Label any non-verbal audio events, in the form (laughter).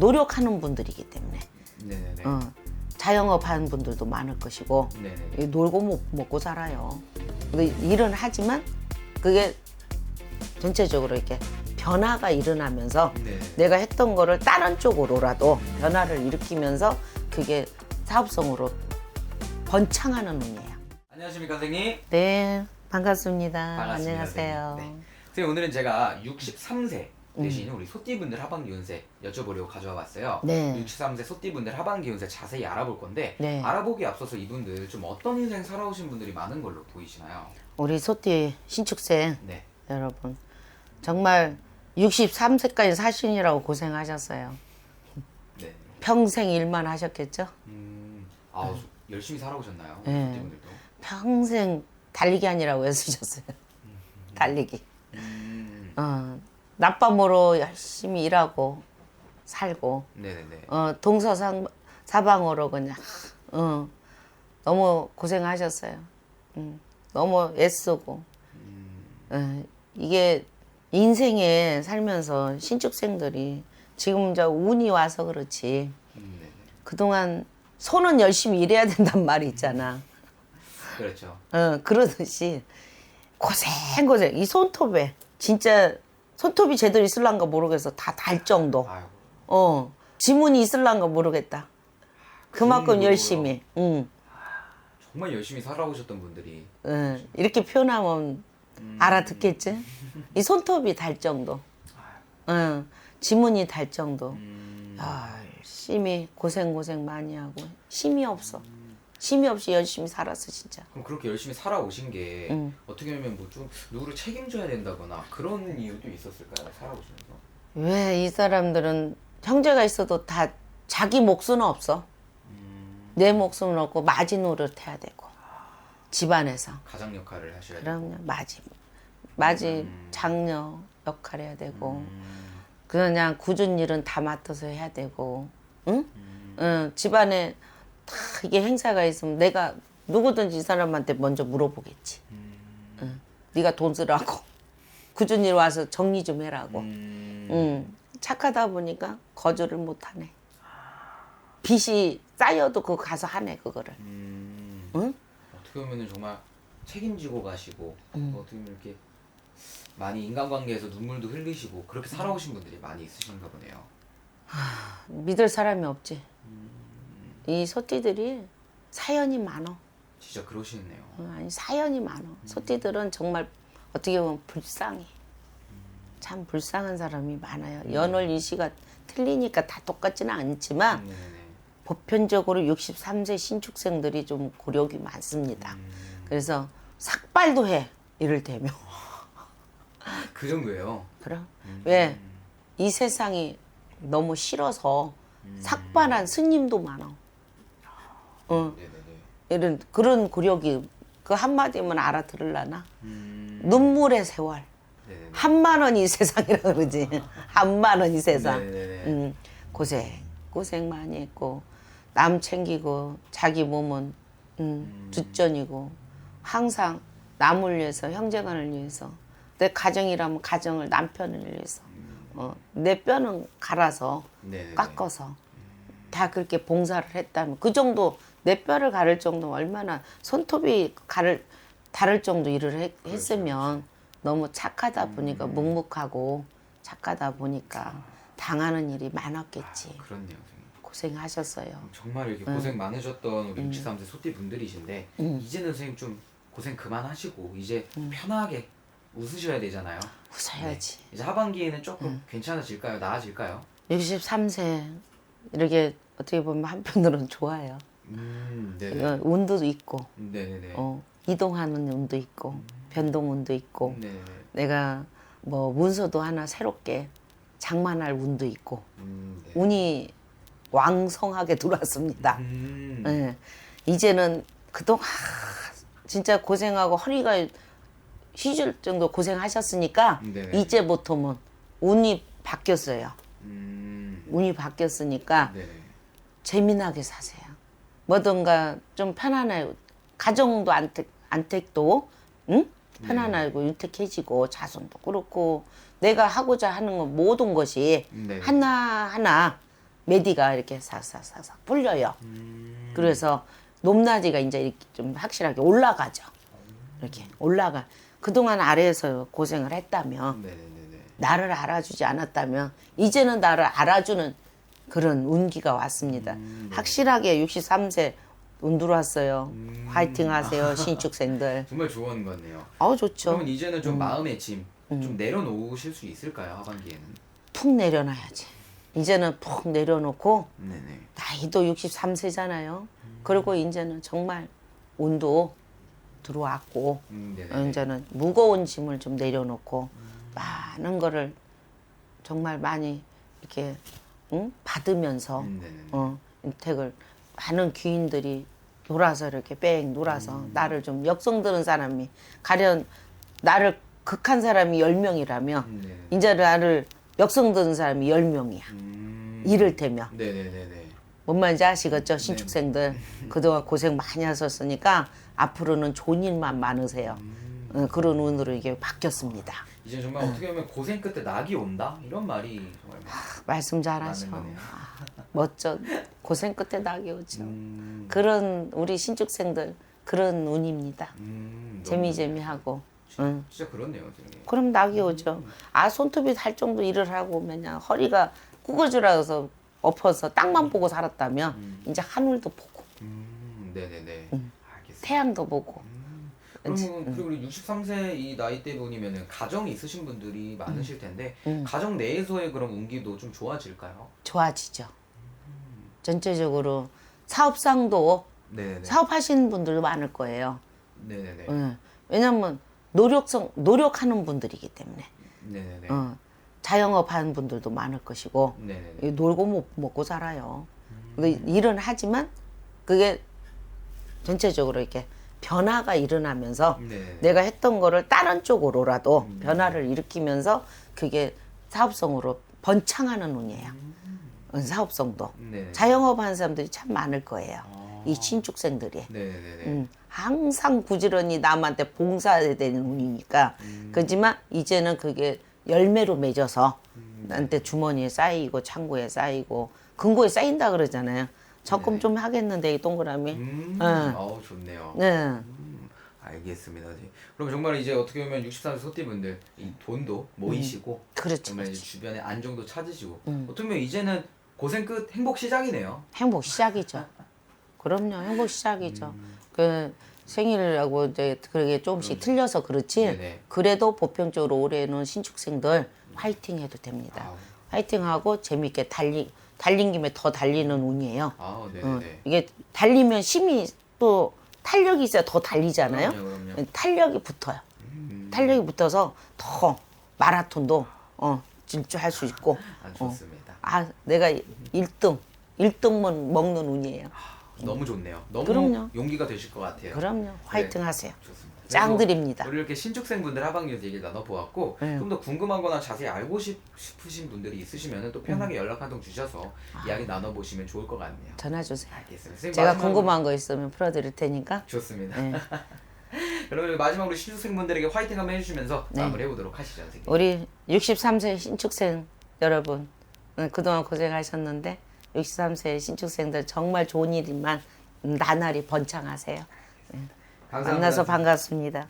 노력하는 분들이기 때문에 네네네. 어, 자영업 하는 분들도 많을 것이고 네네. 이 놀고 먹, 먹고 살아요. 근데 일은 하지만 그게 전체적으로 이렇게 변화가 일어나면서 네. 내가 했던 거를 다른 쪽으로라도 변화를 일으키면서 그게 사업성으로 번창하는 운이에요. 안녕하십니까 선생님. 네, 반갑습니다. 반갑습니다, 안녕하세요. 선생님. 네. 선생님 오늘은 제가 63세 되신 우리 소띠분들 하반기 운세 여쭤보려고 가져와 봤어요. 네. 63세 소띠분들 하반기 운세 자세히 알아볼 건데 네. 알아보기 앞서서 이분들 좀 어떤 인생 살아오신 분들이 많은 걸로 보이시나요? 우리 소띠 신축생 네. 여러분 정말 63세까지 사시느라고 고생하셨어요. 네. 평생 일만 하셨겠죠? 음, 아 열심히 살아오셨나요? 네. 소띠분들도. 평생 달리기 아니라고 애쓰셨어요. 달리기. 음, 어, 낮밤으로 열심히 일하고 살고 네네네. 어, 동서사방으로 그냥 어, 너무 고생하셨어요. 음, 너무 애쓰고 어, 이게 인생에 살면서 신축생들이 지금 이제 운이 와서 그렇지 음, 네네. 그동안 손은 열심히 일해야 된단 말이 있잖아. 그렇죠. 어, 그러듯이 고생 고생 이 손톱에 진짜 손톱이 제대로 있을란가 모르겠어 다 달 정도. 아유. 어 지문이 있을란가 모르겠다. 그만큼 정도로요? 열심히. 응. 정말 열심히 살아오셨던 분들이 응. 이렇게 표현하면 알아듣겠지? (laughs) 이 손톱이 달 정도. 응. 지문이 달 정도. 음, 아, 열심히 고생 고생 많이 하고 힘이 없어. 힘이 없이 열심히 살았어 진짜. 그럼 그렇게 열심히 살아오신 게 음. 어떻게 보면 뭐 좀 누구를 책임져야 된다거나 그런 이유도 있었을까요? 살아오시면서? 왜 이 사람들은 형제가 있어도 다 자기 몫은 없어. 음, 내 몫은 없고 마지 노릇 해야 되고 집안에서 가장 역할을 하셔야 돼요. 그럼요 마지 마지 장녀 역할 해야 되고 음, 그냥 굳은 일은 다 맡아서 해야 되고 응? 음. 응 집안에 다 이게 행사가 있으면 내가 누구든지 이 사람한테 먼저 물어보겠지. 음. 응. 네가 돈 쓰라고 (laughs) 굳은 일 와서 정리 좀 해라고. 음, 응. 착하다 보니까 거절을 못 하네. 빚이 쌓여도 그거 가서 하네 그거를. 음. 응? 어떻게 보면 정말 책임지고 가시고 음. 어떻게 보면 이렇게 많이 인간관계에서 눈물도 흘리시고 그렇게 살아오신 분들이 많이 있으신가 보네요. 믿을 사람이 없지. 이 소띠들이 사연이 많어. 진짜 그러시네요. 어, 아니 사연이 많어. 소띠들은 정말 어떻게 보면 불쌍해. 참 불쌍한 사람이 많아요. 연월 일시가 틀리니까 다 똑같지는 않지만 네네네. 보편적으로 63세 신축생들이 좀 고력이 많습니다. 그래서 삭발도 해. 이를테면. (laughs) 그 정도예요. 그럼 음. 왜 이 세상이 너무 싫어서 삭발한 스님도 많아. 어. 이런 그런 고력이 그 한마디면 알아들을라나? 음, 눈물의 세월. 한만 원이 세상이라 그러지. (laughs) 한만 원이 세상. 음, 고생 고생 많이 했고 남 챙기고 자기 몸은 음, 뒷전이고 항상 남을 위해서 형제간을 위해서 내 가정이라면 가정을 남편을 위해서 어, 내 뼈는 갈아서 네네네. 깎아서 다 그렇게 봉사를 했다면 그 정도 내 뼈를 가를 정도 얼마나 손톱이 가를 다를 정도 일을 했, 했으면 너무 착하다 보니까 묵묵하고 착하다 보니까 당하는 일이 많았겠지 그렇네요, 선생님. 고생하셨어요. 정말 이렇게 음. 고생 많으셨던 우리 63세 소띠 분들이신데 이제는 선생님 좀 고생 그만하시고 이제 음. 편하게 웃으셔야 되잖아요. 웃어야지. 이제 하반기에는 조금 음. 괜찮아질까요? 나아질까요? 63세 이렇게 어떻게 보면 한편으로는 좋아요. 음, 네네. 어, 운도 있고 네네네. 어, 이동하는 운도 있고 변동 운도 있고 네네. 내가 뭐 문서도 하나 새롭게 장만할 운도 있고 음, 네. 운이 왕성하게 들어왔습니다. 음, 예. 이제는 그동안 하, 진짜 고생하고 허리가 휘질 정도 고생하셨으니까 네네. 이제부터는 운이 바뀌었어요. 음, 운이 바뀌었으니까 네네. 재미나게 사세요. 뭐든가 좀 편안해요. 가정도 안택, 안택도 응? 편안하고 윤택해지고 자손도 그렇고 내가 하고자 하는 건 모든 것이 네. 하나하나 메디가 이렇게 싹싹싹싹 풀려요. 음. 그래서 높낮이가 이제 이렇게 좀 확실하게 올라가죠. 이렇게 올라가. 그동안 아래에서 고생을 했다면 네네네네. 나를 알아주지 않았다면 이제는 나를 알아주는 그런 운기가 왔습니다. 음, 네. 확실하게 63세 운 들어왔어요. 음. 화이팅 하세요, (laughs) 신축생들. 정말 좋은 거네요. 아우 좋죠. 그러면 이제는 음. 좀 마음의 짐 좀 내려놓으실 수 있을까요 하반기에는? 푹 내려놔야지. 이제는 푹 내려놓고 네네. 나이도 63세잖아요. 그리고 이제는 정말 운도 들어왔고 음, 네네. 어, 이제는 무거운 짐을 좀 내려놓고 많은 거를 정말 많이 이렇게 응? 받으면서 음, 네네. 어, 혜택을 많은 귀인들이 놀아서 이렇게 뺑 놀아서 음. 나를 좀 역성 드는 사람이 가령 나를 극한 사람이 10명이라면 음, 네네. 이제 나를 역성 드는 사람이 10명이야. 음. 이를테면. 네네네네. 뭔 말인지 아시겠죠? 신축생들. (laughs) 그동안 고생 많이 하셨으니까 앞으로는 좋은 일만 많으세요. 음. 어, 그런 운으로 이게 바뀌었습니다. 이제 정말 어떻게 보면 고생 끝에 낙이 온다 이런 말이 정말 말씀 잘하셔. 맞는. 아, 멋져. 고생 끝에 낙이 오죠. 음, 그런 우리 신축생들 그런 운입니다. 음, 너무 재미 재미하고. 응. 진짜 그렇네요. 되게. 그럼 낙이 오죠. 아 손톱이 할 정도 일을 하고 그냥 허리가 구겨지라서 엎어서 땅만 보고 살았다면 이제 하늘도 보고 음, 네네네. 알겠습니다. 태양도 보고 그러면 그리고 우리 63세 이 나이대 분이면은 가정이 있으신 분들이 많으실 텐데 가정 내에서의 그런 운기도 좀 좋아질까요? 좋아지죠. 전체적으로 사업상도 네네네. 사업하시는 분들도 많을 거예요. 네네네. 예. 왜냐면 노력성 노력하는 분들이기 때문에 네네네. 어, 자영업 하는 분들도 많을 것이고 네네네. 이 놀고 못 먹고 살아요. 근데 일은 하지만 그게 전체적으로 이렇게 변화가 일어나면서 네네네. 내가 했던 거를 다른 쪽으로라도 변화를 일으키면서 그게 사업성으로 번창하는 운이에요. 어, 사업성도. 네네. 자영업 하는 사람들이 참 많을 거예요. 아. 이 신축생들이. 네네네. 음, 항상 부지런히 남한테 봉사해야 되는 운이니까. 그렇지만 이제는 그게 열매로 맺어서 나한테 주머니에 쌓이고 창고에 쌓이고 금고에 쌓인다 그러잖아요. 적금 좀 하겠는데 이 동그라미. 음, 네. 아우 좋네요. 네. 음, 알겠습니다. 네. 그럼 정말 이제 어떻게 보면 63세 소띠분들 이 돈도 모이시고 그렇죠. 정말 이제 주변에 안정도 찾으시고 음. 어떻게 보면 이제는 고생 끝 행복 시작이네요. 행복 시작이죠. 그럼요. 행복 시작이죠. 음. 그 생일하고 이제 그게 조금씩 틀려서 그렇지. 네네. 그래도 보편적으로 올해는 신축생들 화이팅 해도 됩니다. 아우. 화이팅 하고 재밌게 달리 달린 김에 더 달리는 운이에요. 아, 네네네. 어, 이게 달리면 힘이 또 탄력이 있어야 더 달리잖아요. 그럼요, 그럼요. 탄력이 붙어요. 탄력이 붙어서 더 마라톤도 어, 질주할 수 있고. 아, 좋습니다. 아, 내가 1등, 1등만 먹는 운이에요. 너무 좋네요. 너무 그럼요. 용기가 되실 것 같아요. 그럼요. 화이팅 네. 하세요. 좋습니다. 짱들입니다. 우리 이렇게 신축생분들 하반기에서 얘기를 나눠보았고 네. 좀 더 궁금한거나 자세히 알고 싶, 싶으신 분들이 있으시면 또 편하게 음. 연락 한 통 주셔서 이야기 나눠보시면 좋을 것 같네요. 전화 주세요. 알겠습니다. 제가 궁금한 거 있으면 풀어드릴 테니까. 좋습니다. 네. (laughs) 그러면 마지막으로 신축생분들에게 화이팅 한번 해주시면서 네. 마무리해 보도록 하시죠, 선생님. 우리 63세 신축생 여러분 음, 그동안 고생하셨는데 63세 신축생들 정말 좋은 일만 나날이 번창하세요. 감사합니다. 만나서 반갑습니다.